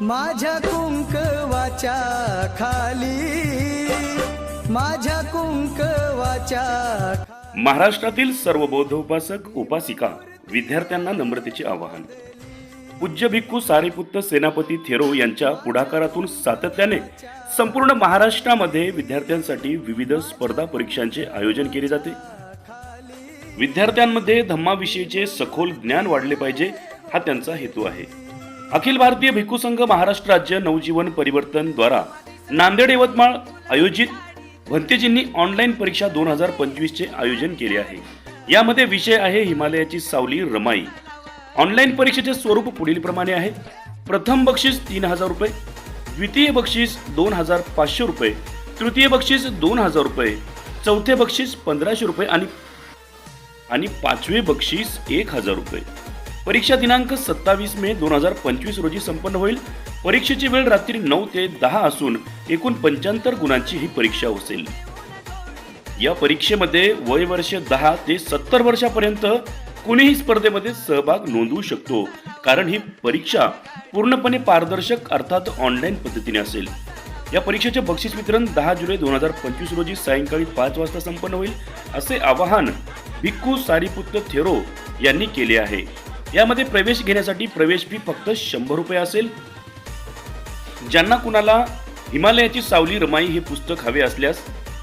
माझ्या कुंकवाच्या खाली माझ्या कुंकवाच्या महाराष्ट्रातील सर्व बौद्धोपासक उपासिका विद्यार्थ्यांना नम्रतेचे आवाहन. पूज्य भिक्खू सारीपुत्त सेनापती थेरो यांच्या पुढाकारातून सातत्याने संपूर्ण महाराष्ट्रामध्ये विद्यार्थ्यांसाठी विविध स्पर्धा परीक्षांचे आयोजन केले जाते. विद्यार्थ्यांमध्ये धम्माविषयीचे सखोल ज्ञान वाढले पाहिजे हा त्यांचा हेतू आहे. अखिल भारतीय भिक्खू संघ महाराष्ट्र राज्य नवजीवन परिवर्तन द्वारा नांदेड यवतमाळ आयोजित भंतेजींनी ऑनलाईन परीक्षा दोन हजार पंचवीसचे आयोजन केले आहे. यामध्ये विषय आहे हिमालयाची सावली रमाई. ऑनलाईन परीक्षेचे स्वरूप पुढील प्रमाणे आहे. प्रथम बक्षीस तीन हजार रुपये द्वितीय बक्षीस दोन हजार पाचशे रुपये तृतीय बक्षीस दोन हजार रुपये चौथे बक्षीस पंधराशे रुपये आणि आणि पाचवे बक्षीस एक हजार रुपये. परीक्षा दिनांक सत्तावीस मे दोन हजार पंचवीस रोजी संपन्न होईल. परीक्षेची वेळ रात्री नऊ ते दहा असून एकूण पंच्याहत्तर गुणांची ही परीक्षा असेल. या परीक्षेमध्ये वय वर्ष दहा ते सत्तर वर्षापर्यंत कुणीही स्पर्धेमध्ये सहभाग नोंदवू शकतो कारण ही परीक्षा पूर्णपणे पारदर्शक अर्थात ऑनलाईन पद्धतीने असेल. या परीक्षेचे बक्षीस वितरण दहा जुलै दोन हजार पंचवीस रोजी सायंकाळी पाच वाजता संपन्न होईल असे आवाहन भिक्खू सारीपुत्र थेरो यांनी केले आहे. यामध्ये प्रवेश घेण्यासाठी प्रवेश फी फक्त शंभर रुपये असेल. ज्यांना कुणाला हिमालयाची सावली रमाई हे पुस्तक हवे असल्यास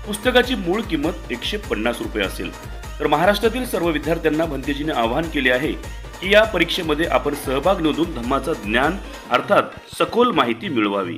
पुस्तकाची मूळ किंमत एकशे पन्नास रुपये असेल. तर महाराष्ट्रातील सर्व विद्यार्थ्यांना भंतेजीने आवाहन केले आहे की या परीक्षेमध्ये आपण सहभाग नोंदवून धम्माचं ज्ञान अर्थात सखोल माहिती मिळवावी.